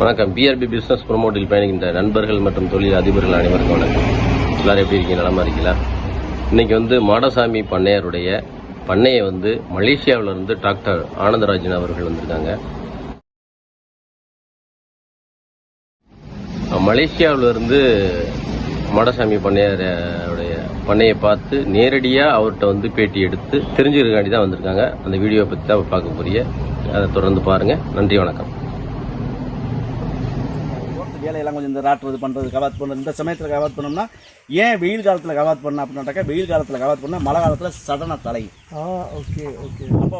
வணக்கம். PRP business ப்ரொமோட்டில் பயணிக்கின்ற நண்பர்கள் மற்றும் தொழில் அதிபர்கள் அனைவருக்கும் வணக்கம். எல்லாரும் எப்படி இருக்கீங்க? நலமா இருக்கீங்களா? இன்னைக்கு வந்து மாடசாமி பண்ணையாருடைய பண்ணையை வந்து மலேசியாவில் இருந்து டாக்டர் ஆனந்தராஜன் அவர்கள் வந்திருக்காங்க. மலேசியாவிலிருந்து மாடசாமி பண்ணையாருடைய பண்ணையை பார்த்து நேரடியாக அவர்கிட்ட வந்து பேட்டி எடுத்து தெரிஞ்சுக்கிறக்காண்டி தான் வந்திருக்காங்க. அந்த வீடியோவை பற்றி தான் பார்க்க அதை தொடர்ந்து பாருங்க. நன்றி வணக்கம். வேலையெல்லாம் கொஞ்சம் இந்த ராட்டு இது பண்ணுறது கவாத் பண்ணுறது இந்த சமயத்தில் கவாத் பண்ணோம்னா ஏன் வெயில் காலத்தில் கவாத் பண்ண அப்படின்னாக்கா வெயில் காலத்தில் கவாத் பண்ணால் மழை காலத்தில் சடனாக தலையும் ஆ ஓகே ஓகே. அப்போ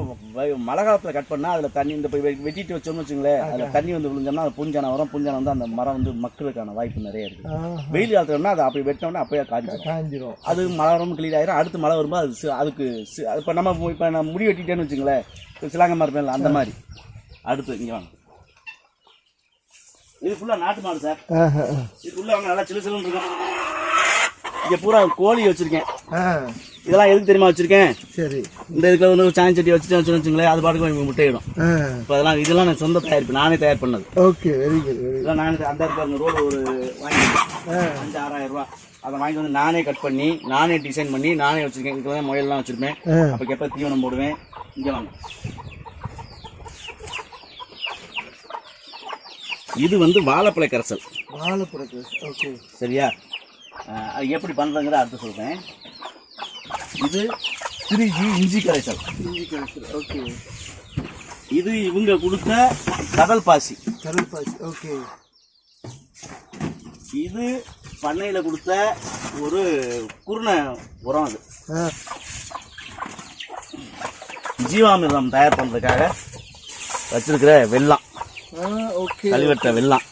மழை காலத்தில் கட் பண்ணால் அதில் தண்ணி இந்த வெட்டிட்டு வச்சோம்னு வச்சுங்களேன் அதில் தண்ணி வந்து விழுந்தோம்னா அது பூஞ்சானம் வரும் பூஞ்சானம் வந்து அந்த மரம் வந்து மக்களுக்கான வாய்ப்பு நிறைய இருக்குது வெயில் காலத்துலனா அதை அப்படி வெட்டினோம்னா அப்பயே காய்ச்சிடும் காஞ்சிரும். அது மழை வரும் கிளியர் ஆயிரும் அடுத்து மழை வரும்போது அது அதுக்கு இப்போ நம்ம இப்போ நான் முடி வெட்டிட்டேன்னு வச்சுங்களேன் சிலாங்க மரம் அந்த மாதிரி. அடுத்து இங்கே வாங்க. இது ஃபுல்லாக நாட்டு மாடு சார். இதுக்குள்ள அவங்க நல்லா சிலு சிலுன்னு இருக்கும் இங்க பூரா கோழி வச்சிருக்கேன். இதெல்லாம் எதுக்கு தெரியுமா வச்சிருக்கேன்? சரி. இந்த இதுக்குள்ள வந்து சாயம் சட்டி வச்சுட்டு வச்சுங்களேன் அது பாட்டுக்கு முட்டையிடும். இப்போ அதெல்லாம் இதெல்லாம் நான் சொந்த தயாரிப்பு. நானே தயார் பண்ணது. ஓகே வெரி குட் இதெல்லாம் நானே அந்த ரோடு ஒரு வாங்கி அஞ்சு ஆறாயிரம் ரூபா. அதை வாங்கி வந்து நானே கட் பண்ணி நானே டிசைன் பண்ணி நானே வச்சிருக்கேன். இதுல தான் முயல்லாம் வச்சிருப்பேன். அப்போ எப்போ தீவனம் போடுவேன். இங்க வாங்க. இது வந்து வாழைப்பழ கரைசல். வாழைப்பழக்கு ஓகே சரியா? எப்படி பண்ணுறதுங்கிற அடுத்து சொல்கிறேன் இது திருச்சி இஞ்சி கரைசல். இஞ்சி கரைசல் ஓகே இது இவங்க கொடுத்த கடல் பாசி. கடல் பாசி ஓகே இது பண்ணையில் கொடுத்த ஒரு குருணை உரம் அது. ஜீவாமிர்தம் தயார் பண்ணுறதுக்காக வச்சிருக்கிற ஓகே கழிவற்ற வெல்லம்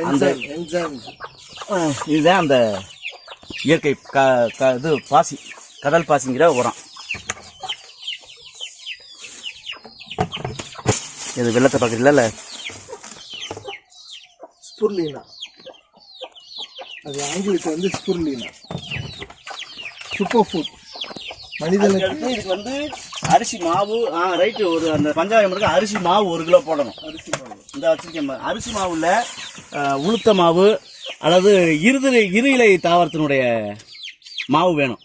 என்சைம் என்சைம் அஹ் இதுதான் அந்த இயற்கை க க இது பாசி கடல் பாசிங்கிற உரம். இது வெள்ளத்தை பார்க்குறீங்களா ஸ்புர்லீனா. அது ஆங்கிலத்தில் வந்து ஸ்புர்லீனா. சூப்பர் ஃபுட் மனிதனுக்கு இதுக்கு வந்து அரிசி மாவு ஆ ரைட்டு ஒரு அந்த பஞ்சாயம் இருக்கு. அரிசி மாவு ஒரு கிலோ போடணும். அரிசி மாவு இந்த வச்சிருக்கேன் அரிசி மாவுல உளுத்த மாவு அல்லது இருதிரை இரு இலை தாவரத்தினுடைய மாவு வேணும்.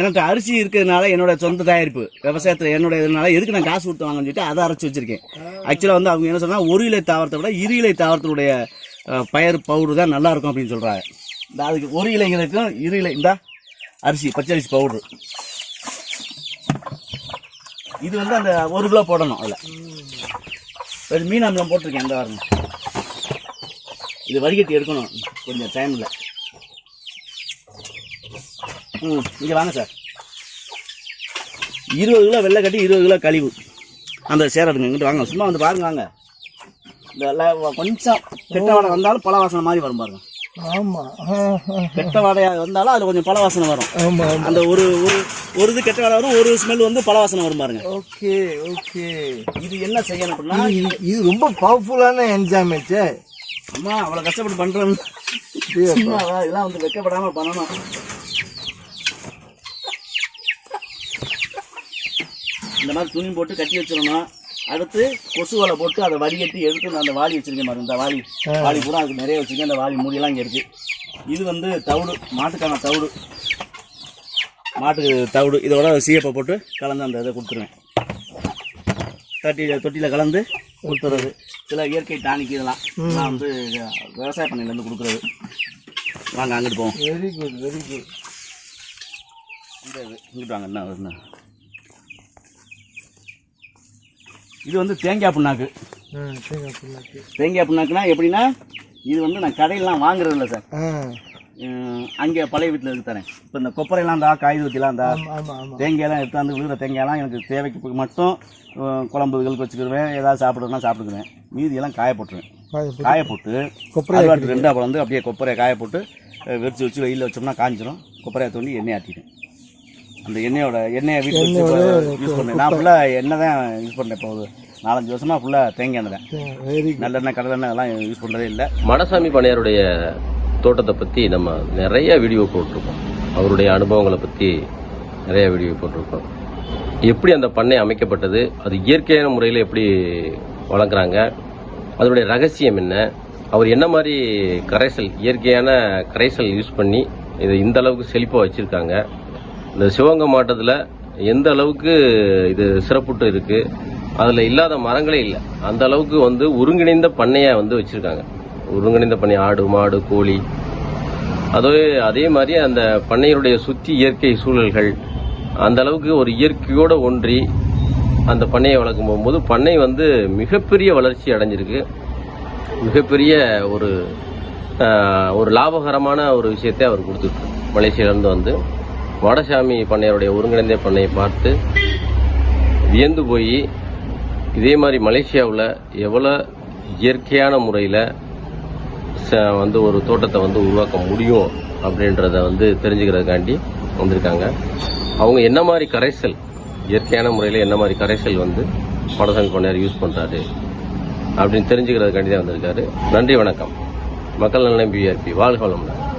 எனக்கு அரிசி இருக்கிறதுனால என்னோட சொந்த தயாரிப்பு. விவசாயத்தில் என்னோட இதனால எதுக்கு நான் காசு கொடுத்து வாங்கன்னு சொல்லிட்டு அதை அரைச்சி வச்சிருக்கேன். ஆக்சுவலாக வந்து அவங்க என்ன சொன்னால் ஒரு இலை தாவரத்தை விட இரு இலை தாவரத்தினுடைய பயிர் பவுடர் தான் நல்லா இருக்கும் அப்படின்னு சொல்கிறாங்க இந்த அதுக்கு ஒரு இலைங்களுக்கும் இரு இலை இந்த அரிசி பச்சரிசி பவுடர் இது வந்து அந்த ஒரு கிலோ போடணும் அதில். ஒரு மீன் அமிலம் போட்டிருக்கேன் இந்த வாரம். இது வடிகட்டி எடுக்கணும் கொஞ்சம் டைமில் ம் இங்கே வாங்க சார். இருபது கிலோ வெள்ளை கட்டி இருபது கிலோ கழிவு. அந்த சேரடுங்க இங்கிட்டு வாங்க. சும்மா வந்து பாருங்க வாங்க. இந்த கொஞ்சம் கெட்ட வாடை வந்தாலும் பழ வாசனை மாதிரி வரும் பாருங்க. ஆமா. கெட்ட வாடையாக வந்தாலும் அதில் கொஞ்சம் பழ வாசனை வரும். ஆமா அந்த ஒரு ஒரு ஒரு இது கெட்ட வாடை வரும் ஒரு ஸ்மெல் வந்து பழ வாசனை வரும் பாருங்க. Okay okay. இது என்ன செய்யணும் அப்படின்னா இது ரொம்ப பவர்ஃபுல்லான ஆச்சே அம்மா அவ்வளவு கஷ்டப்பட்டு சும்மாவா இதெல்லாம் வந்து வெக்கப்படாம பண்ணணும். இந்த மாதிரி துணி போட்டு கட்டி வச்சிடணும். அடுத்து கொசு வலை போட்டு அதை வடிகட்டி எடுத்து நான் அந்த வாளி வச்சிருக்கேன் பாருங்க இந்த வாளி. வாளி பூரா அதுக்கு நிறைய வச்சிருக்கேன் அந்த வாளி மூடியெல்லாம் இங்கே இருக்கு. இது வந்து தவிடு மாட்டுக்கான தவிடு. மாட்டுக்கு தவிடு இதோட சீயப்பை போட்டு கலந்து அந்த இதை கொடுத்துருவேன். தொட்டியில் தொட்டியில் கலந்து கொடுத்துறது. சில இயற்கை டானிக் இதெல்லாம். இதெல்லாம் வந்து விவசாய பண்ணையிலேருந்து கொடுக்குறது. வாங்க அங்கிட்டு போவோம். வெரி குட் வெரி குட் இந்த இது இங்கிட்டு வாங்க என்ன என்ன இது வந்து தேங்காய் புண்ணாக்கு. தேங்காய் புண்ணாக்கு. தேங்காய் புண்ணாக்குனா எப்படின்னா இது வந்து நான் கடையிலாம் வாங்குறது இல்லை சார் அங்கே பழைய வீட்டில் இருக்கு தரேன் இப்போ இந்த கொப்பரையெல்லாம் இருந்தா காய் ஊற்றிலாம் இருந்தா தேங்காயெல்லாம் எடுத்தாந்து விழுகிற தேங்காயெல்லாம் எனக்கு தேவைக்கு மட்டும் அஹ் குழம்பு இதுகளுக்கு வச்சுக்கிடுவேன் ஏதாவது சாப்பிட்றதுனா சாப்பிட்டுக்குவேன். மீதியெல்லாம் காய போட்டுருவேன். காய போட்டு கொப்பரை அருவாட்டு ரெண்டா பழம் வந்து அப்படியே கொப்பரையை காய போட்டு வெடிச்சு வச்சு வெயிலில் வச்சோம்னா காஞ்சிரும். கொப்பரையை தோண்டி எண்ணெய் ஆட்டிடும் அந்த எண்ணெயோட எண்ணெயை வீட்டில் யூஸ் பண்ணேன். நான் ஃபுல்லாக எண்ணெய் தான் யூஸ் பண்ணேன் இப்போ ஒரு நாலஞ்சு வருஷமா ஃபுல்லாக தேங்காய் எண்ணெய் தான். நல்லெண்ணெய் கடலெண்ணெய் எல்லாம் யூஸ் பண்ணுறதே இல்லை. மடசாமி பண்ணையாருடைய தோட்டத்தை பற்றி நம்ம நிறைய வீடியோ போட்டிருக்கோம். அவருடைய அனுபவங்களை பற்றி நிறைய வீடியோ போட்டிருக்கோம். எப்படி அந்த பண்ணை அமைக்கப்பட்டது அது இயற்கையான முறையில் எப்படி வளர்க்குறாங்க அதனுடைய ரகசியம் என்ன அவர் என்ன மாதிரி கரைசல் இயற்கையான கரைசல் யூஸ் பண்ணி இதை இந்த அளவுக்கு செழிப்பாக வச்சுருக்காங்க இந்த சிவகங்கை மாவட்டத்தில் எந்த அளவுக்கு இது சிறப்புட்டு இருக்கு அதில் இல்லாத மரங்களே இல்லை. அந்த அளவுக்கு வந்து ஒருங்கிணைந்த பண்ணையை வந்து வச்சுருக்காங்க. ஒருங்கிணைந்த பண்ணை ஆடு மாடு கோழி. அதுவே அதே மாதிரி அந்த பண்ணையினுடைய சுற்றி இயற்கை சூழல்கள் அந்த அளவுக்கு ஒரு இயற்கையோடு ஒன்றி அந்த பண்ணையை வளர்க்கும் போகும்போது பண்ணை வந்து மிகப்பெரிய வளர்ச்சி அடைஞ்சிருக்கு. மிகப்பெரிய ஒரு ஒரு லாபகரமான ஒரு விஷயத்தை அவர் கொடுத்துருக்கு மலேசியாவிலேருந்து வந்து வடசாமி பண்ணையருடைய ஒருங்கிணைந்த பண்ணையை பார்த்து வியந்து போய் இதே மாதிரி மலேசியாவில் எவ்வளோ இயற்கையான முறையில் ச- வந்து ஒரு தோட்டத்தை வந்து உருவாக்க முடியும் அப்படின்றத வந்து தெரிஞ்சுக்கிறதுக்காண்டி வந்திருக்காங்க. அவங்க என்ன மாதிரி கரைசல் இயற்கையான முறையில் என்ன மாதிரி கரைசல் வந்து படசாமி பண்ணையார் யூஸ் பண்ணுறாரு அப்படின்னு தெரிஞ்சுக்கிறதுக்காண்டி தான் வந்திருக்காரு. நன்றி வணக்கம். மக்கள் நலன் பிஆர்பி வாழ்க வளமுடன்.